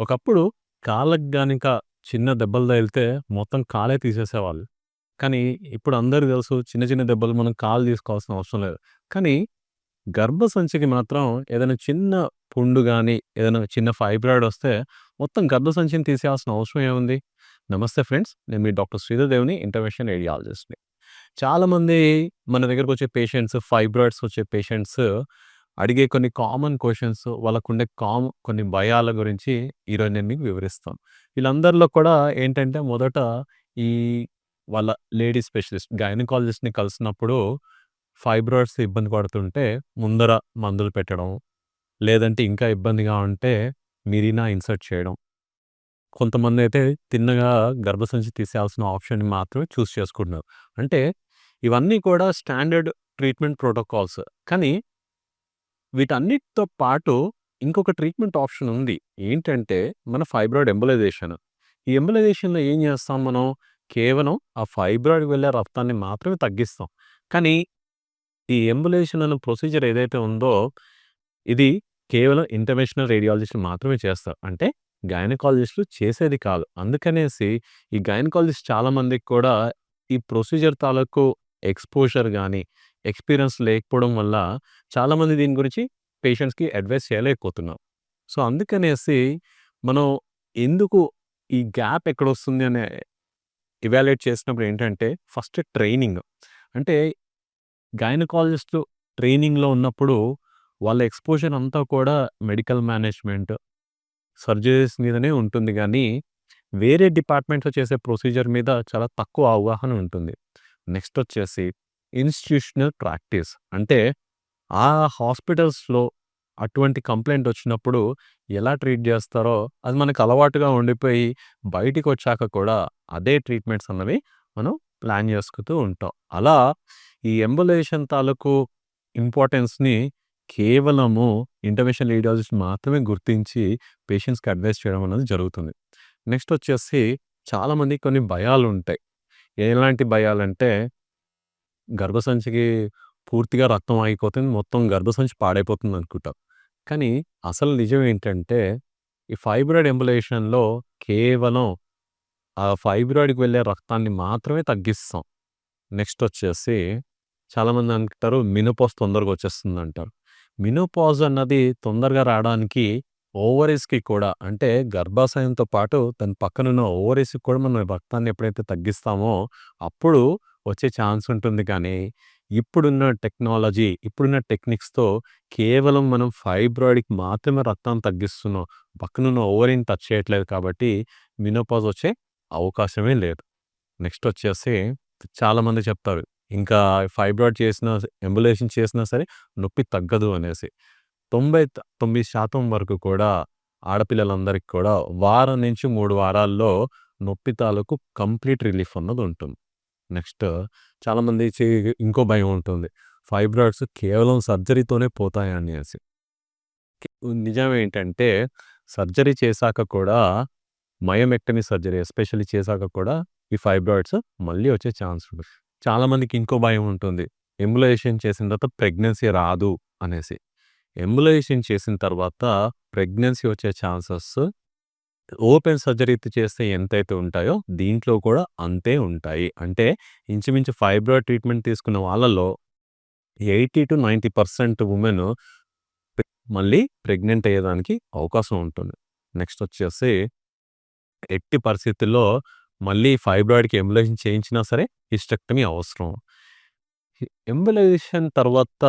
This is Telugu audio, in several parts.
ఒకప్పుడు కాళ్ళకు గానిక చిన్న దెబ్బలు తగిలితే మొత్తం కాలే తీసేసేవాళ్ళు. కానీ ఇప్పుడు అందరికీ తెలుసు చిన్న చిన్న దెబ్బలు మనం కాలు తీసుకోవాల్సిన అవసరం లేదు. కానీ గర్భసంచికి మాత్రం ఏదైనా చిన్న పుండు కానీ ఏదైనా చిన్న ఫైబ్రాయిడ్ వస్తే మొత్తం గర్భసంచిని తీసేయాల్సిన అవసరం ఏముంది? నమస్తే ఫ్రెండ్స్. నేను మీ డాక్టర్ శ్రీధర్ దేవుని ఇంటర్వెన్షన్ రేడియాలజిస్ట్‌ని. చాలామంది మన దగ్గరకొచ్చే పేషెంట్స్ ఫైబ్రాయిడ్స్ వచ్చే పేషెంట్స్ అడిగే కొన్ని కామన్ క్వశ్చన్స్ వాళ్ళకుండే కామ్ కొన్ని భయాల గురించి ఈరోజు నేను మీకు వివరిస్తాను. వీళ్ళందరిలో కూడా ఏంటంటే మొదట ఈ వాళ్ళ లేడీ స్పెషలిస్ట్ గైనకాలజిస్ట్‌ని కలిసినప్పుడు ఫైబ్రాయిడ్స్ ఇబ్బంది పడుతుంటే ముందర మందులు పెట్టడం, లేదంటే ఇంకా ఇబ్బందిగా ఉంటే మిరీనా ఇన్సర్ట్ చేయడం. కొంతమంది అయితే తిన్నగా గర్భసంచి తీసేయాల్సిన ఆప్షన్‌ని మాత్రమే చూస్ చేసుకుంటున్నారు. అంటే ఇవన్నీ కూడా స్టాండర్డ్ ట్రీట్మెంట్ ప్రోటోకాల్స్. కానీ వీటన్నిటితో పాటు ఇంకొక ట్రీట్మెంట్ ఆప్షన్ ఉంది. ఏంటంటే మన ఫైబ్రాయిడ్ ఎంబలైజేషన్ ఈ ఎంబలైజేషన్లో ఏం చేస్తాం మనం? కేవలం ఆ ఫైబ్రాయిడ్ వెళ్ళే రక్తాన్ని మాత్రమే తగ్గిస్తాం. కానీ ఈ ఎంబులేషన్ అనే ప్రొసీజర్ ఏదైతే ఉందో ఇది కేవలం ఇంటర్నేషనల్ రేడియాలజిస్ట్‌లు మాత్రమే చేస్తారు. అంటే గైనకాలజిస్టులు చేసేది కాదు. అందుకనేసి ఈ గైనకాలజిస్ట్ చాలామందికి కూడా ఈ ప్రొసీజర్ తాలూకు ఎక్స్‌పోజర్ కానీ ఎక్స్‌పీరియన్స్ లేకపోవడం వల్ల చాలామంది దీని గురించి పేషెంట్స్‌కి అడ్వైస్ చేయలేకపోతున్నాం. సో, అందుకనేసి మనం ఎందుకు ఈ గ్యాప్ ఎక్కడొస్తుంది అని ఇవాల్యుయేట్ చేసినప్పుడు ఏంటంటే ఫస్ట్ ట్రైనింగ్. అంటే గైనకాలజిస్ట్ ట్రైనింగ్‌లో ఉన్నప్పుడు వాళ్ళ ఎక్స్‌పోజర్ అంతా కూడా మెడికల్ మేనేజ్మెంట్, సర్జరీస్ మీదనే ఉంటుంది కానీ వేరే డిపార్ట్మెంట్‌లో చేసే ప్రొసీజర్ మీద చాలా తక్కువ అవగాహన ఉంటుంది. నెక్స్ట్ వచ్చేసి ఇన్‌స్టిట్యూషనల్ ప్రాక్టీస్. అంటే ఆ హాస్పిటల్స్‌లో అటువంటి కంప్లైంట్ వచ్చినప్పుడు ఎలా ట్రీట్ చేస్తారో అది మనకు అలవాటుగా ఉండిపోయి బయటికి వచ్చాక కూడా అదే ట్రీట్మెంట్స్ అన్నవి మనం ప్లాన్ చేసుకుంటూ ఉంటాం. అలా ఈ ఎంబులేషన్ తాలూకు ఇంపార్టెన్స్‌ని కేవలము ఇంటర్వెన్షన్ రేడియాలజిస్ట్ మాత్రమే గుర్తించి పేషెంట్స్‌కి అడ్వైస్ చేయడం అనేది జరుగుతుంది. నెక్స్ట్ వచ్చేసి చాలామంది కొన్ని భయాలు ఉంటాయి ఎలాంటి భయాలంటే గర్భసంచికి పూర్తిగా రక్తం ఆగిపోతుంది. మొత్తం గర్భసంచి పాడైపోతుంది అనుకుంటాం. కానీ అసలు నిజం ఏంటంటే ఈ ఫైబ్రాయిడ్ ఎంబులేషన్లో కేవలం ఆ ఫైబ్రాయిడ్‌కి వెళ్ళే రక్తాన్ని మాత్రమే తగ్గిస్తాం. నెక్స్ట్ వచ్చేసి చాలామంది అనుకుంటారు మినోపాజ్ తొందరగా వచ్చేస్తుందంటారు. మినోపాజ్ అన్నది తొందరగా రావడానికి ఓవరీస్‌కి కూడా అంటే గర్భాశయంతో పాటు దాని పక్కనున్న ఓవరీస్‌కి కూడా మనం రక్తాన్ని ఎప్పుడైతే తగ్గిస్తామో అప్పుడు వచ్చే ఛాన్స్ ఉంటుంది కానీ, ఇప్పుడున్న టెక్నాలజీ, ఇప్పుడున్న టెక్నిక్స్‌తో కేవలం మనం ఫైబ్రాయిడ్‌కి మాత్రమే రక్తాన్ని తగ్గిస్తున్నాం. పక్కనున్న ఓవరీని టచ్ చేయట్లేదు కాబట్టి మెనోపాజ్ వచ్చే అవకాశమే లేదు. నెక్స్ట్ వచ్చేసి చాలామంది చెప్తారు. ఇంకా ఫైబ్రాయిడ్ చేసినా ఎంబులేషన్ చేసినా సరే నొప్పి తగ్గదు అనేసి. 99% వరకు కూడా ఆడపిల్లలందరికీ కూడా వారం నుంచి 3 వారాల్లో నొప్పి తాలూకు కంప్లీట్ రిలీఫ్ అన్నది ఉంటుంది. నెక్స్ట్ చాలామంది ఇంకో భయం ఉంటుంది. ఫైబ్రాయిడ్స్ కేవలం సర్జరీతోనే పోతాయి అనేసి. నిజం ఏంటంటే సర్జరీ చేశాక కూడా మయోమెక్టమీ సర్జరీ ఎస్పెషల్లీ చేశాక కూడా ఈ ఫైబ్రాయిడ్స్ మళ్ళీ వచ్చే ఛాన్స్ ఉంటుంది. చాలామందికి ఇంకో భయం ఉంటుంది. ఎంబులేషన్ చేసిన తర్వాత ప్రెగ్నెన్సీ రాదు అనేసి. ఎంబులేషన్ చేసిన తర్వాత ప్రెగ్నెన్సీ వచ్చే ఛాన్సెస్ ఓపెన్ సర్జరీ చేస్తే ఎంతైతే ఉంటాయో దీంట్లో కూడా అంతే ఉంటాయి. అంటే ఇంచుమించు ఫైబ్రాయిడ్ ట్రీట్మెంట్ తీసుకున్న వాళ్ళలో eighty to ninety percent women మళ్ళీ ప్రెగ్నెంట్ అయ్యేదానికి అవకాశం ఉంటుంది. నెక్స్ట్ వచ్చేసి ఎట్టి పరిస్థితుల్లో మళ్ళీ ఫైబ్రాయిడ్‌కి ఎంబులేషన్ చేయించినా సరే హిస్టెక్టమీ అవసరం. ఎంబలైజేషన్ తర్వాత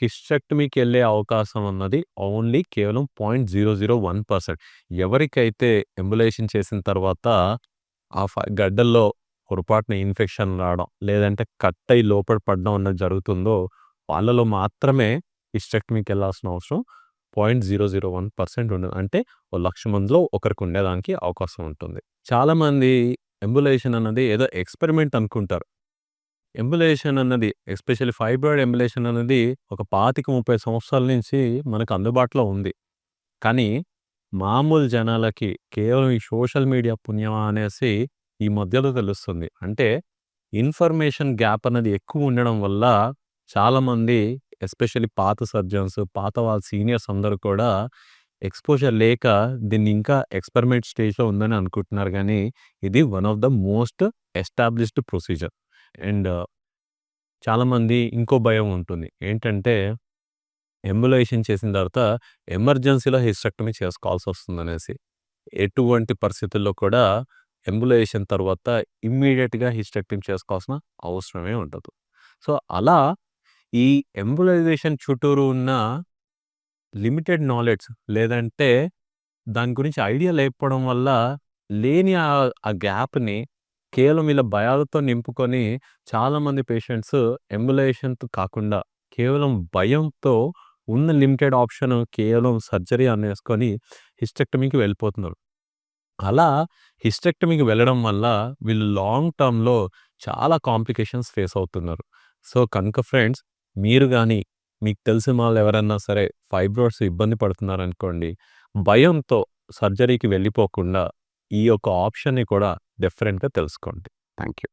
హిస్టెక్టమీకి వెళ్ళే అవకాశం అన్నది ఓన్లీ కేవలం 0.001% ఎవరికైతే ఎంబలైజేషన్ చేసిన తర్వాత ఆ ఫ గడ్డల్లో పొరపాటున ఇన్ఫెక్షన్ రావడం, లేదంటే కట్ అయి లోపల పడడం అన్నది జరుగుతుందో వాళ్ళలో మాత్రమే హిస్టెక్టమీకి వెళ్ళాల్సిన అవసరం 0.001% ఉండదు. అంటే ఓ లక్ష మందిలో ఒకరికి ఉండేదానికి అవకాశం ఉంటుంది. చాలామంది ఎంబులేషన్ అన్నది ఏదో ఎక్స్‌పెరిమెంట్ అనుకుంటారు. ఎంబులేషన్ అన్నది ఎస్పెషల్లీ ఫైబ్రాయిడ్ ఎంబులేషన్ అనేది ఒక 25-30 సంవత్సరాల నుంచి మనకు అందుబాటులో ఉంది. కానీ మామూలు జనాలకి కేవలం ఈ సోషల్ మీడియా పుణ్యమా అనేసి ఈ మధ్యలో తెలుస్తుంది. అంటే ఇన్ఫర్మేషన్ గ్యాప్ అనేది ఎక్కువ ఉండడం వల్ల చాలామంది ఎస్పెషల్లీ పాత సర్జన్స్, పాత వాళ్ళ సీనియర్స్ అందరూ కూడా ఎక్స్‌పోజర్ లేక దీన్ని ఇంకా ఎక్స్‌పెరిమెంట్ స్టేజ్‌లో ఉందని అనుకుంటున్నారు కానీ ఇది one of the most established procedure. And చాలామంది ఇంకో భయం ఉంటుంది. ఏంటంటే, ఎంబులైజేషన్ చేసిన తర్వాత ఎమర్జెన్సీలో హిస్టెక్టమీ చేసుకోవాల్సొస్తుందనేసి. ఎటువంటి పరిస్థితుల్లో కూడా ఎంబులైజేషన్ తర్వాత ఇమ్మీడియేట్‌గా హిస్టెక్టమీ చేసుకోవాల్సిన అవసరమే ఉండదు. సో, అలా ఈ ఎంబులైజేషన్ చుట్టూరు ఉన్న లిమిటెడ్ నాలెడ్జ్ లేదంటే దాని గురించి ఐడియా లేకపోవడం వల్ల లేని ఆ ఆ గ్యాప్‌ని కేవలం ఇలా భయాలతో నింపుకొని చాలామంది పేషెంట్స్ ఎంబులేషన్తో కాకుండా కేవలం భయంతో ఉన్న లిమిటెడ్ ఆప్షన్ కేవలం సర్జరీ అనేసుకొని హిస్టెక్టమీకి వెళ్ళిపోతున్నారు. అలా హిస్టెక్టమీకి వెళ్ళడం వల్ల వీళ్ళు లాంగ్ టర్మ్‌లో చాలా కాంప్లికేషన్స్ ఫేస్ అవుతున్నారు. సో, కనుక ఫ్రెండ్స్ మీరు కానీ మీకు తెలిసిన వాళ్ళు ఎవరన్నా సరే ఫైబ్రాయిడ్స్ ఇబ్బంది పడుతున్నారనుకోండి, భయంతో సర్జరీకి వెళ్ళిపోకుండా ఈ యొక్క ఆప్షన్‌ని కూడా డిఫరెంట్‌గా తెలుసుకోండి. Thank you.